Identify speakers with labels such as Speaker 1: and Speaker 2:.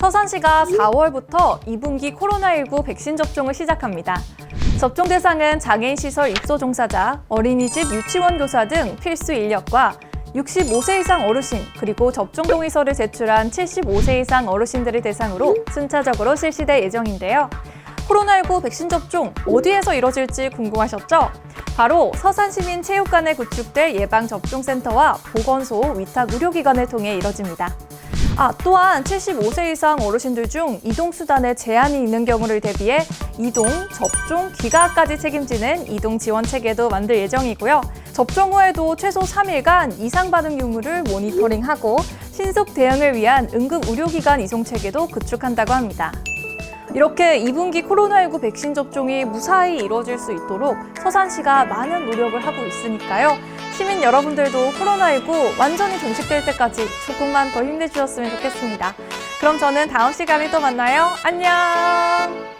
Speaker 1: 서산시가 4월부터 2분기 코로나19 백신 접종을 시작합니다. 접종 대상은 장애인 시설 입소 종사자, 어린이집 유치원 교사 등 필수 인력과 65세 이상 어르신, 그리고 접종 동의서를 제출한 75세 이상 어르신들을 대상으로 순차적으로 실시될 예정인데요. 코로나19 백신 접종 어디에서 이뤄질지 궁금하셨죠? 바로 서산시민체육관에 구축될 예방접종센터와 보건소, 위탁 의료기관을 통해 이뤄집니다. 아, 또한 75세 이상 어르신들 중 이동수단에 제한이 있는 경우를 대비해 이동, 접종, 귀가까지 책임지는 이동 지원 체계도 만들 예정이고요. 접종 후에도 최소 3일간 이상 반응 유무를 모니터링하고 신속 대응을 위한 응급 의료기관 이송 체계도 구축한다고 합니다. 이렇게 2분기 코로나19 백신 접종이 무사히 이루어질 수 있도록 서산시가 많은 노력을 하고 있으니까요. 시민 여러분들도 코로나19 완전히 종식될 때까지 조금만 더 힘내주셨으면 좋겠습니다. 그럼 저는 다음 시간에 또 만나요. 안녕!